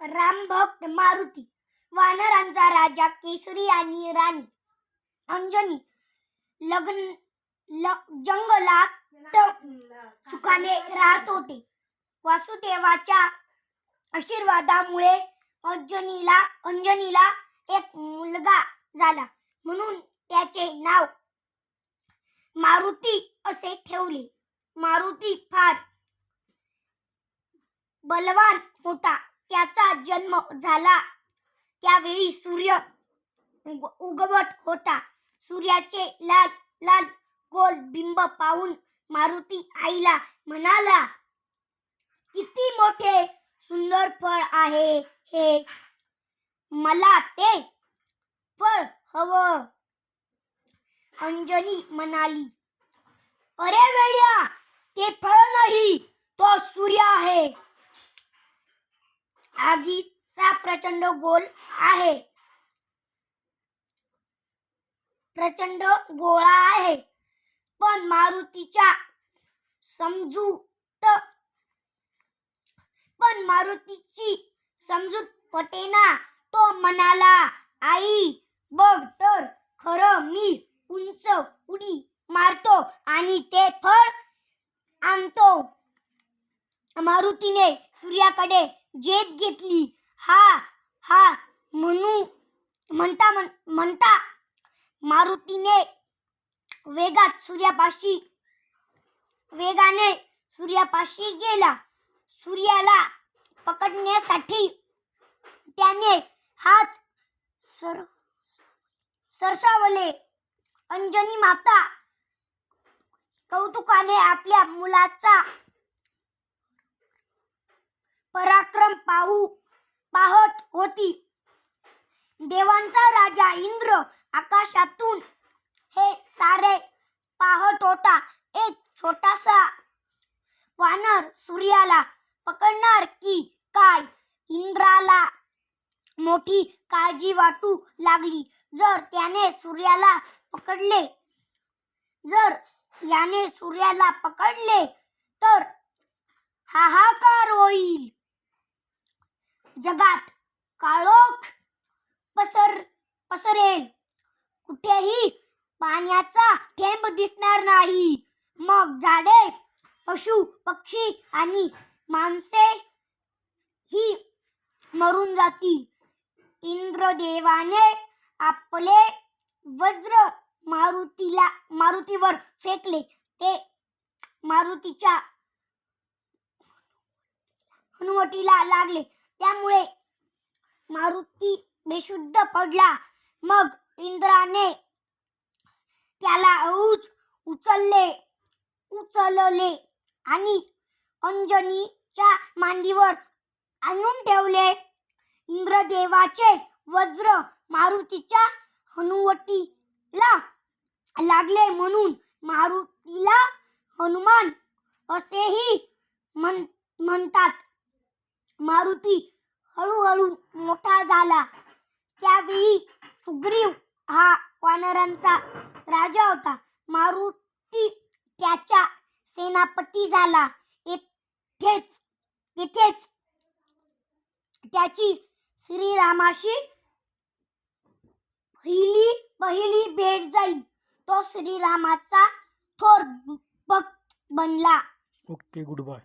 रामभक्त मारुती वानरांचा राजा केसरी आणि राणी अंजनी लग्न ल- जंगलात सुखाने राहत होते. वासुदेवाच्या आशीर्वादामुळे अंजनीला अंजनीला एक मुलगा झाला म्हणून त्याचे नाव मारुती असे ठेवले. मारुती फार बलवान होता. त्याचा जन्म झाला. त्यावेळी सूर्य उगवत होता. सूर्याचे लाल लाल गोल बिंब पाहून मारुती आईला म्हणाला किती मोठे सुंदर फळ आहे हे. मला ते फळ हवं. अंजनी म्हणाली अरे वेड्या ते फळ नाही तो सूर्य आहे. आगीचा प्रचंड गोल आहे. प्रचंड गोळा आहे. पण मारुतीच्या समजूत पण मारुतीची समजूत पटेना तो म्हणाला आई बघ तर खरं मी उंच उडी मारतो आणि ते फळ आणतो. मारुतीने सूर्याकडे जेप घेतली. हा हा म्हणू म्हणता म्हणता मारुतीने वेगात सूर्यापाशी वेगाने सूर्यापाशी गेला. सूर्याला पकडण्यासाठी त्याने हात सर सरसावले. अंजनी माता कौतुकाने आपल्या मुलाचा पराक्रम पाहू पाहत होती. देवांचा राजा इंद्र आकाशातून हे सारे पाहत होता. एक छोटासा वानर सूर्याला पकडणार की काय? इंद्राला मोठी काळजी वाटू लागली. जर त्याने सूर्याला पकडले जर याने सूर्याला पकडले तर हाहाकार होईल. जगात काळोख पसर पसरेल. कुठेही पाण्याचा थेंब दिसणार नाही. मग झाडे पशु पक्षी आणि माणसे ही मरून जातील. इंद्रदेवाने आपले वज्र मारुतीला मारुतीवर फेकले. ते मारुतीच्या हनुवटीला लागले. त्यामुळे मारुती बेशुद्ध पडला. मग इंद्राने त्याला उच उचलले उचलले आणि अंजनीच्या मांडीवर आणून ठेवले. इंद्रदेवाचे वज्र मारुतीच्या हनुवटीला लागले म्हणून मारुतीला हनुमान असेही म्हण म्हणतात. मारुती हळूहळू मोठा झाला. त्यावेळी सुग्रीव हा वानरांचा राजा होता. मारुती त्याच्या सेनापती झाला. येथेच येथेच त्याची श्रीरामाशी पहिली पहिली भेट झाली. तो श्रीरामाचा थोर भक्त बनला. Okay good bye.